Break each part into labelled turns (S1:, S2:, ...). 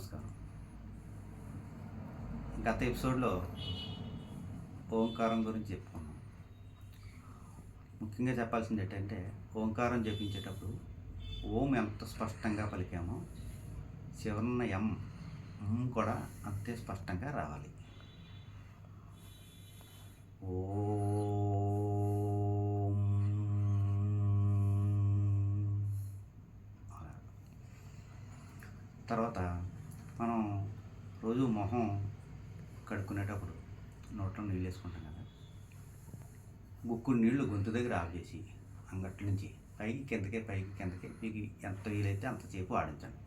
S1: నమస్కారం. గత ఎపిసోడ్లో ఓంకారం గురించి చెప్పుకున్నాం. ముఖ్యంగా చెప్పాల్సింది ఏంటంటే ఓంకారం జపించేటప్పుడు ఓం ఎంత స్పష్టంగా పలికామో చివరన్న ఎం కూడా అంతే స్పష్టంగా రావాలి. ఓం. తర్వాత మనం రోజు మొహం కడుక్కునేటప్పుడు నోట్లో నీళ్ళు వేసుకుంటాం కదా. ముక్కు నీళ్ళు గొంతు దగ్గర ఆఫ్ చేసి అంగట్ల నుంచి పైకి కిందకే పైకి కిందకే మీకు ఎంత వీలైతే అంతసేపు ఆడించండి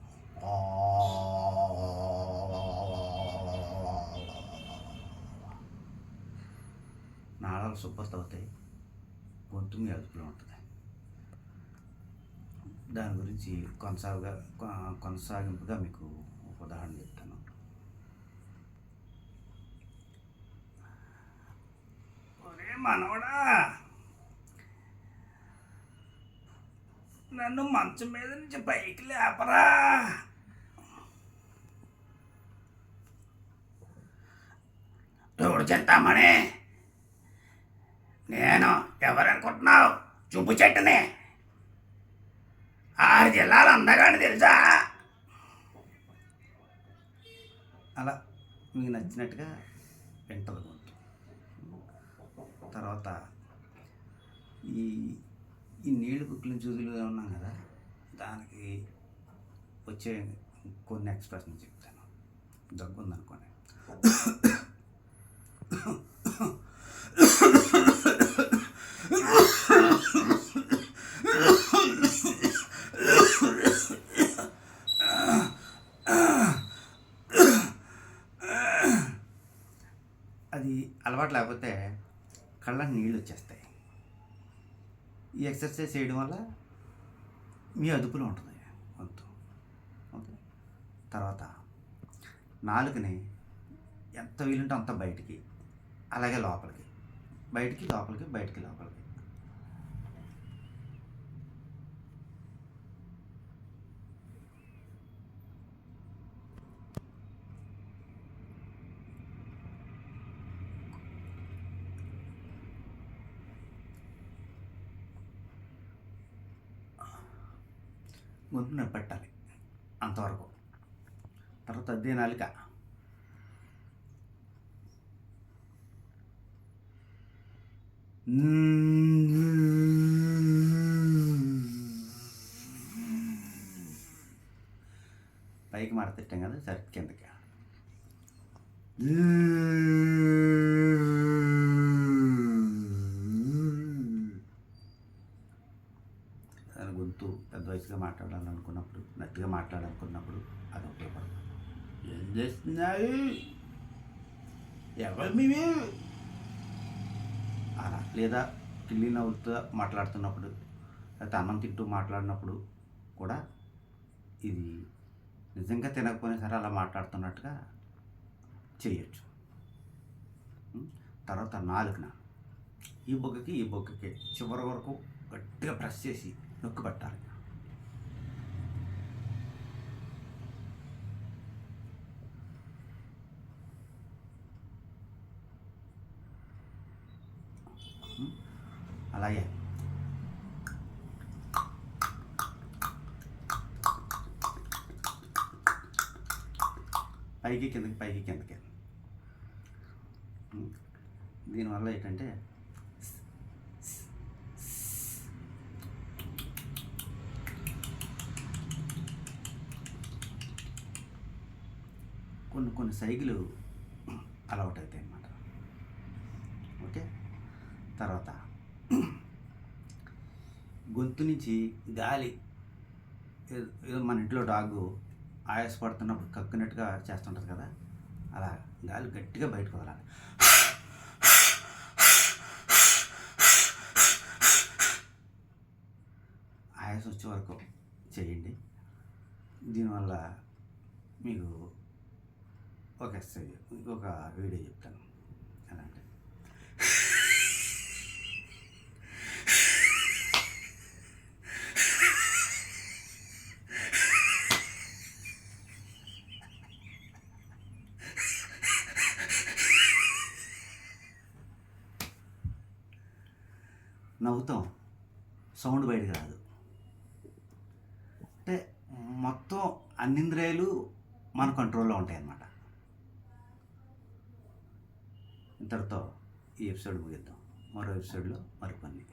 S1: నాళాలు శుభ్రత అవుతాయి. గొంతు మీ అదుపులో ఉంటుంది. దాని గురించి కొనసాగుగా కొ- కొనసాగింపుగా మీకు ఉదాహరణ చెప్తాను ఒరే మనవడా? నన్ను మంచం మీద నుంచి పైకి లేపరా. ఎవడు చెప్తామని? నేను ఎవరనుకుంటున్నావు? చూపు చెట్టుని. ఆరు జిల్లాలు అందగాని తెలుసా? అలా మీకు నచ్చినట్టుగా వింటది. తర్వాత ఈ ఈ నీళ్ళు కుక్కలు చూదులు ఉన్నాం కదా దానికి వచ్చే కొన్ని ఎక్స్ప్రెషన్ చెప్తాను. దగ్గు ఉందనుకోండి అది అలవాటు లేకపోతే కళ్ళ నీళ్ళు వచ్చేస్తాయి. ఈ ఎక్సర్సైజ్ చేయడం వల్ల మీ అదుపులో ఉంటుంది గొంతు. ఓకే? తర్వాత నాలుగుని ఎంత వీలుంటే అంత బయటికి అలాగే లోపలికి. బయటికి లోపలికి బయటికి లోపలికి. గొంతు నిలబెట్టాలి అంతవరకు తర్వాత అదే నాలిక పైకి మడతిట్టాం కదా సరి కిందకి దాని గొంతు పెద్ద వయసుగా మాట్లాడాలనుకున్నప్పుడు నచ్చిగా మాట్లాడాలనుకున్నప్పుడు అది ఉపయోగపడుతుంది ఏం చేస్తున్నాయి ఎవరు మీవి అలా లేదా పిల్లి నవ్వులతో మాట్లాడుతున్నప్పుడు లేకపోతే అన్నం తింటూ మాట్లాడినప్పుడు కూడా ఇది నిజంగా తినకపోయినా సరే అలా మాట్లాడుతున్నట్టుగా చేయొచ్చు. తర్వాత నాలుగున ఈ బొగ్గకి ఈ బొగ్గకి చివరి వరకు గట్టిగా ప్రెస్ చేసి నొక్కి పెట్టాలి. అలాగే. పైకి కిందకి పైకి కిందకి. దీనివల్ల ఏంటంటే కొన్ని కొన్ని సైకిలు అలవాటు అవుతాయి అన్నమాట ఓకే? తర్వాత గొంతు నుంచి గాలి ఏదో మన ఇంట్లో డాగు ఆయాసపడుతున్నప్పుడు కక్కునట్టుగా చేస్తుంటుంది కదా అలా గాలి గట్టిగా బయటకు వదలాలి. ఆయాసం వచ్చే వరకు చేయండి. దీనివల్ల మీకు ఒక ఎక్సర్సైజ్ ఒక వీడియో చెప్తాను ఎలా అంటే నవ్వుతాం. సౌండ్ బయటకు రాదు. అంటే మొత్తం అన్నింద్రియాలు మన కంట్రోల్లో ఉంటాయి అన్నమాట ఇంతటితో ఈ ఎపిసోడ్ ముగిద్దాం. మరో ఎపిసోడ్లో మరికొన్ని.